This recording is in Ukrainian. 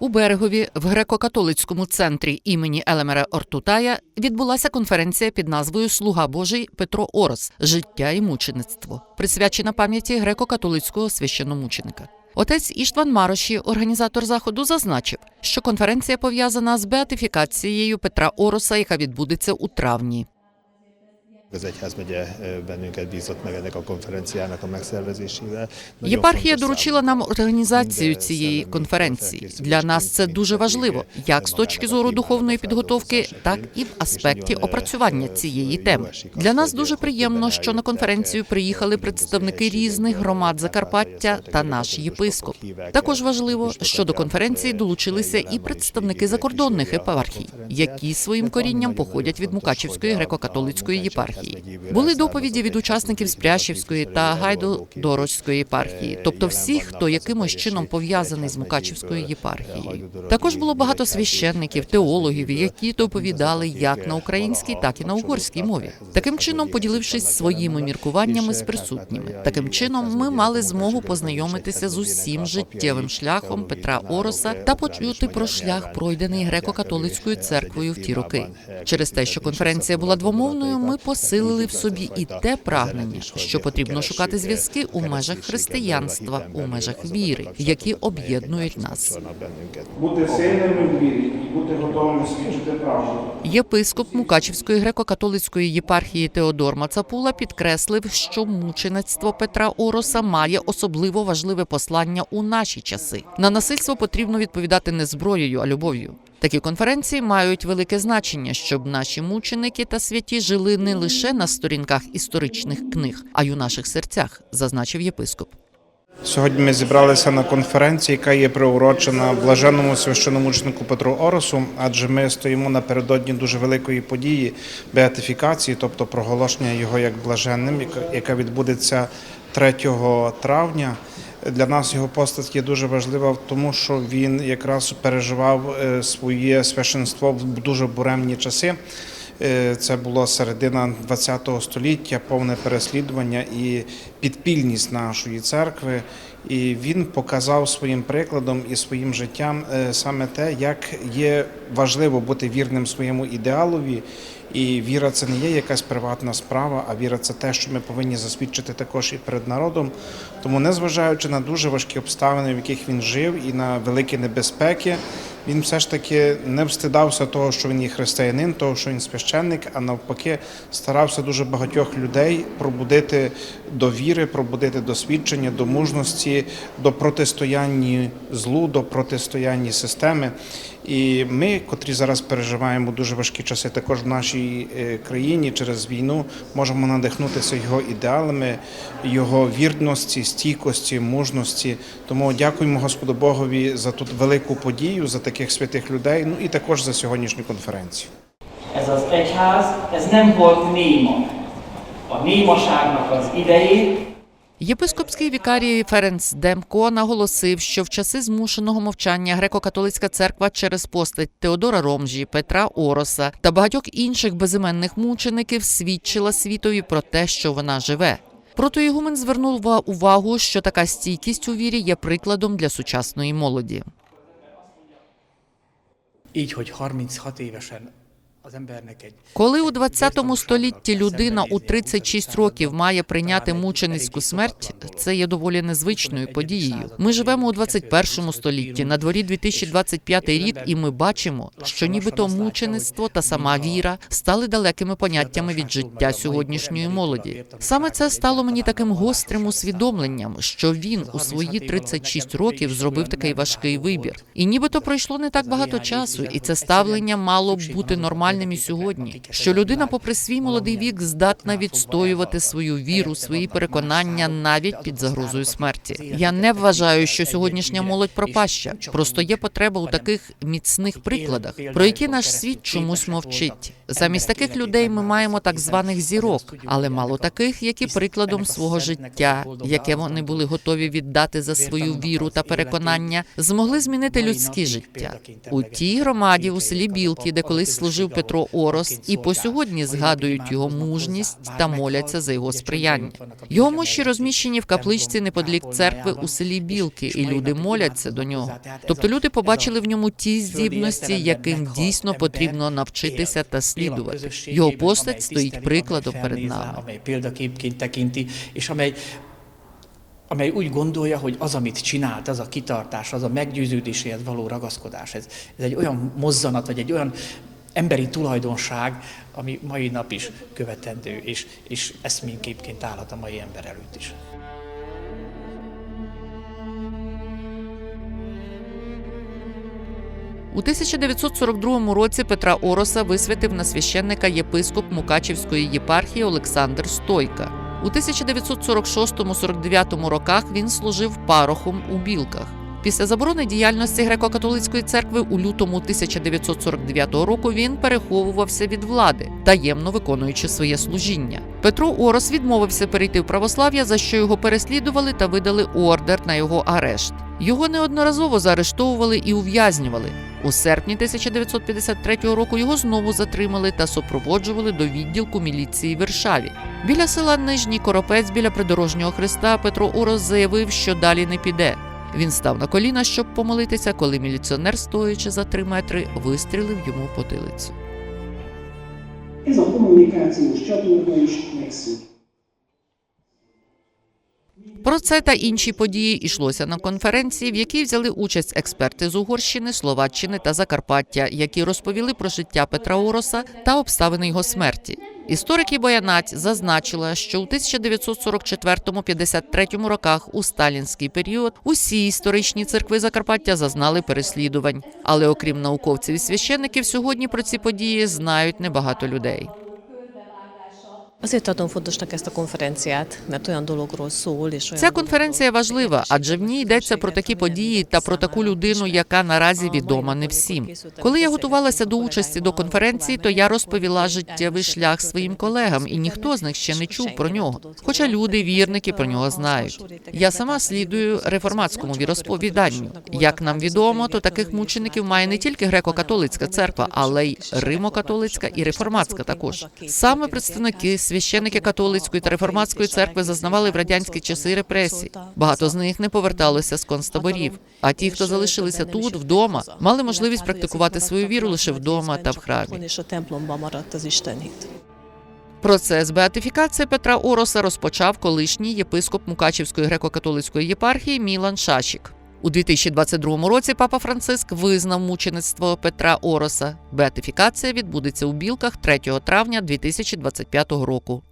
У берегові в греко-католицькому центрі імені Елемера Ортутая відбулася конференція під назвою Слуга Божий Петро Орос Життя і мучеництво, присвячена пам'яті греко-католицького священномученика. Отець Іштван Мароші, організатор заходу, зазначив, що конференція пов'язана з беатифікацією Петра Ороса, яка відбудеться у травні. Az egyházmegye bennünket bízott meg ennek a konferenciának a megszervezésével. Єпархія доручила нам організацію цієї конференції. Для нас це дуже важливо, як з точки зору духовної підготовки, так і в аспекті опрацювання цієї теми. Для нас дуже приємно, що на конференцію приїхали представники різних громад Закарпаття та наш єпископ. Також важливо, що до конференції долучилися і представники закордонних єпархій, які своїм корінням походять від Мукачівської греко-католицької єпархії. Були доповіді від учасників Спрящівської та Гайдо-Дорожської єпархії, тобто всіх, хто якимось чином пов'язаний з Мукачівською єпархією. Також було багато священників, теологів, які доповідали як на українській, так і на угорській мові. Таким чином, поділившись своїми міркуваннями з присутніми, таким чином ми мали змогу познайомитися з усім життєвим шляхом Петра Ороса та почути про шлях, пройдений греко-католицькою церквою в ті роки. Через те, що конференція була двомовною, ми посилили в собі і те прагнення, що потрібно шукати зв'язки у межах християнства, у межах віри, які об'єднують нас. Бути сильними в вірі і бути готовими свідчити правду. Єпископ Мукачівської греко-католицької єпархії Теодор Мацапула підкреслив, що мучеництво Петра Ороса має особливо важливе послання у наші часи. На насильство потрібно відповідати не зброєю, а любов'ю. Такі конференції мають велике значення, щоб наші мученики та святі жили не лише на сторінках історичних книг, а й у наших серцях, зазначив єпископ. Сьогодні ми зібралися на конференції, яка є приурочена блаженному священомученику Петру Оросу, адже ми стоїмо напередодні дуже великої події беатифікації, тобто проголошення його як блаженним, яка відбудеться 3 травня. Для нас його постать є дуже важлива, тому що він якраз переживав е, своє священство в дуже буремні часи. Е, Це була середина ХХ століття, повне переслідування і підпільність нашої церкви. І він показав своїм прикладом і своїм життям е, саме те, як є важливо бути вірним своєму ідеалові. І віра це не є якась приватна справа, а віра це те, що ми повинні засвідчити також і перед народом. Тому, незважаючи на дуже важкі обставини, в яких він жив, і на великі небезпеки, він все ж таки не встидався того, що він є християнин, того, що він священник, а навпаки, старався дуже багатьох людей пробудити до віри, пробудити до свідчення, до мужності, до протистояння злу, до протистояння системи. І ми, котрі зараз переживаємо дуже важкі часи, також в нашій е, країні через війну, можемо надихнутися його ідеалами, його вірності, стійкості, мужності. Тому дякуємо Господу Богові за тут велику подію, за таких святих людей, ну і також за сьогоднішню конференцію. Ez az egyház, ez nem volt néma. A némaságnak az idejét Єпископський вікарій Ференц Демко наголосив, що в часи змушеного мовчання греко-католицька церква через постать Теодора Ромжі, Петра Ороса та багатьох інших безіменних мучеників свідчила світові про те, що вона живе. Протоігумен звернув увагу, що така стійкість у вірі є прикладом для сучасної молоді. Így, hogy 36 évesen Коли у 20 столітті людина у 36 років має прийняти мученицьку смерть, це є доволі незвичною подією. Ми живемо у 21 столітті, на дворі 2025 рік, і ми бачимо, що нібито мучеництво та сама віра стали далекими поняттями від життя сьогоднішньої молоді. Саме це стало мені таким гострим усвідомленням, що він у свої 36 років зробив такий важкий вибір. І нібито пройшло не так багато часу, і це ставлення мало б бути нормальним і сьогодні. Що людина, попри свій молодий вік, здатна відстоювати свою віру, свої переконання навіть під загрозою смерті. Я не вважаю, що сьогоднішня молодь пропаща. Просто є потреба у таких міцних прикладах, про які наш світ чомусь мовчить. Замість таких людей ми маємо так званих зірок, але мало таких, які прикладом свого життя, яке вони були готові віддати за свою віру та переконання, змогли змінити людське життя. У тій громаді у селі Білки, де колись служив Петро Орос і по сьогодні згадують його мужність та моляться за його сприяння. Його мощі розміщені в капличці неподалік церкви у селі Білки, і люди моляться до нього. Тобто люди побачили в ньому ті здібності, яким дійсно потрібно навчитися та слідувати. Його постать стоїть прикладом перед нами. Amely úgy gondolja, hogy az, amit csinált, az a kitartás, az a meggyőződéséhez való ragaszkodás, ez, ez egy olyan mozzanat, vagy egy olyan emberi tulajdonság, ami mai nap is követendő, és, és eszményképként állhat a mai ember előtt is. У 1942 році Петра Ороса висвятив на священника єпископ Мукачівської єпархії Олександр Стойка. У 1946-49 роках він служив парохом у Білках. Після заборони діяльності греко-католицької церкви у лютому 1949 року він переховувався від влади, таємно виконуючи своє служіння. Петро Орос відмовився перейти в православ'я, за що його переслідували та видали ордер на його арешт. Його неодноразово заарештовували і ув'язнювали. У серпні 1953 року його знову затримали та супроводжували до відділку міліції в Варшаві. Біля села Нижній Коропець біля придорожнього хреста Петро Орос заявив, що далі не піде. Він став на коліна, щоб помолитися, коли міліціонер, стоячи за три метри, вистрілив йому потилицю. Ez a kommunikációs csatorna is. Про це та інші події йшлося на конференції, в якій взяли участь експерти з Угорщини, Словаччини та Закарпаття, які розповіли про життя Петра Ороса та обставини його смерті. Історики Боянаць зазначила, що у 1944-53 роках у сталінський період усі історичні церкви Закарпаття зазнали переслідувань. Але окрім науковців і священників, сьогодні про ці події знають небагато людей. Azért tartom fontosnak ezt a konferenciát, mert olyan dologról szól, és olyan Ця конференція важлива, адже в ній йдеться про такі події та про таку людину, яка наразі відома не всім. Коли я готувалася до участі до конференції, то я розповіла життєвий шлях своїм колегам, і ніхто з них ще не чув про нього. Хоча люди, вірники, про нього знають. Я сама слідую реформатському віросповіданню. Як нам відомо, то таких мучеників має не тільки греко-католицька церква, але й римо-католицька і реформатська також. Саме представники священики католицької та реформатської церкви зазнавали в радянські часи репресій. Багато з них не поверталося з концтаборів. А ті, хто залишилися тут, вдома, мали можливість практикувати свою віру лише вдома та в храмі. Процес беатифікації Петра Ороса розпочав колишній єпископ Мукачівської греко-католицької єпархії Мілан Шашік. У 2022 році папа Франциск визнав мучеництво Петра Ороса. Беатифікація відбудеться у Білках 3 травня 2025 року.